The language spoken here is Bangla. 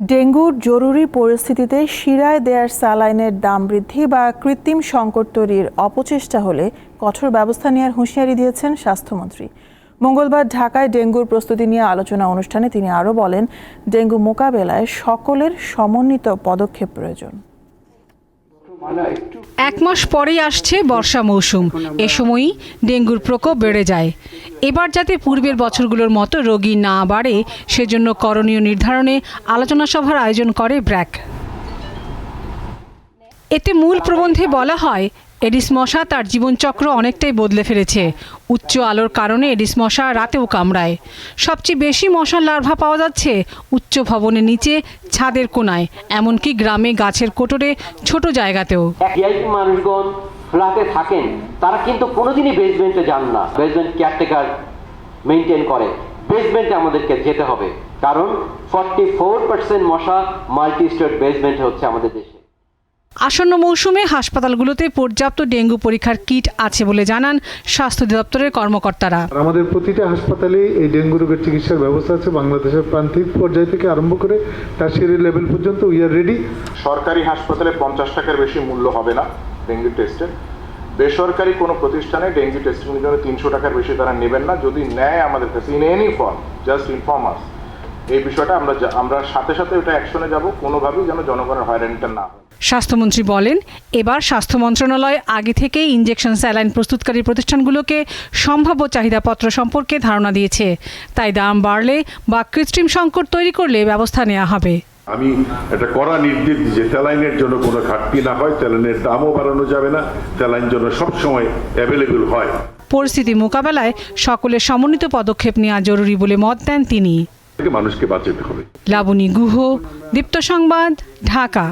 ডেঙ্গুর জরুরি পরিস্থিতিতে শিরায় দেয়ার স্যালাইনের দাম বৃদ্ধি বা কৃত্রিম সংকট তৈরির অপচেষ্টা হলে কঠোর ব্যবস্থা নেওয়ার হুঁশিয়ারি দিয়েছেন স্বাস্থ্যমন্ত্রী। মঙ্গলবার ঢাকায় ডেঙ্গুর প্রস্তুতি নিয়ে আলোচনা অনুষ্ঠানে তিনি আরও বলেন, ডেঙ্গু মোকাবেলায় সকলের সমন্বিত পদক্ষেপ প্রয়োজন। এক মাস পরেই আসছে বর্ষা মৌসুম। এ সময়ই ডেঙ্গুর প্রকোপ বেড়ে যায়। এবার যাতে পূর্বের বছরগুলোর মতো রোগী না বাড়ে, সেজন্য করণীয় নির্ধারণে আলোচনা সভার আয়োজন করে ব্র্যাক। এতে মূল প্রবন্ধে বলা হয়, এডিস মশা তার জীবনচক্র অনেকটাই বদলে ফেলেছে। উচ্চ আলোর কারণে এডিস মশা রাতেও কামড়ায়। সবচেয়ে বেশি মশার লার্ভা পাওয়া যাচ্ছে উচ্চ ভবনের নিচে, ছাদের কোনায়, এমনকি গ্রামে গাছের কোটরে, ছোট জায়গাতেও। মানুষগণ ফ্ল্যাটে থাকেন, তারা কিন্তু কোনোদিনই বেসমেন্টে যান না। বেসমেন্ট কেয়ারটেকার মেনটেন করে। বেসমেন্টে আমাদেরকে যেতে হবে। কারণ, ফর্টি ফোর পার্সেন্ট মশা মাল্টি স্টেট বেসমেন্টে হচ্ছে আমাদের দেশে। আসন্ন মৌসুমে হাসপাতালগুলোতে পর্যাপ্ত ডেঙ্গু পরীক্ষার কিট আছে বলে জানান স্বাস্থ্য দপ্তরের কর্মকর্তারা। আমাদের প্রতিটা হাসপাতালে এই ডেঙ্গু রোগের চিকিৎসার ব্যবস্থা আছে। বাংলাদেশের প্রান্তিক পর্যায় থেকে আরম্ভ করে টার্সিয়ারি লেভেল পর্যন্ত উই আর রেডি সরকারি হাসপাতালে পঞ্চাশ টাকার বেশি মূল্য হবে না ডেঙ্গু টেস্টের বেসরকারি কোনো প্রতিষ্ঠানে ডেঙ্গু টেস্টিংয়ের জন্য তিনশো টাকার বেশি তারা নেবেন না। যদি নেয় আমাদের কাছে in any form just inform us এই বিষয়টা আমরা আমরা সাথে সাথে ওটা অ্যাকশনে যাব কোনোভাবেই যেন জনগণের হয়রানিটা না হয়। স্বাস্থ্যমন্ত্রী বলেন এবার স্বাস্থ্য মন্ত্রণালয় আগে থেকেই ইনজেকশন স্যালাইন প্রস্তুতকারী প্রতিষ্ঠানগুলোকে সম্ভাব্য চাহিদাপত্র সম্পর্কে ধারণা দিয়েছে। তাই দাম বাড়লে বা কৃত্রিম সংকট তৈরি করলে ব্যবস্থা নেওয়া হবে। আমি একটা কড়া নির্দেশ দিয়েছি স্যালাইনের জন্য কোনো ঘাটতি না হয় স্যালাইনের দামও বাড়ানো যাবে না স্যালাইন জন্য সবসময় অ্যাভেলেবল হয়। পরিস্থিতি মোকাবেলায় সকলের সমন্বিত পদক্ষেপ নেওয়া জরুরি বলে মত দেন তিনি। থেকে মানুষকে বাঁচাতে হবে। লাবণী গুহ দীপ্ত সংবাদ ঢাকা।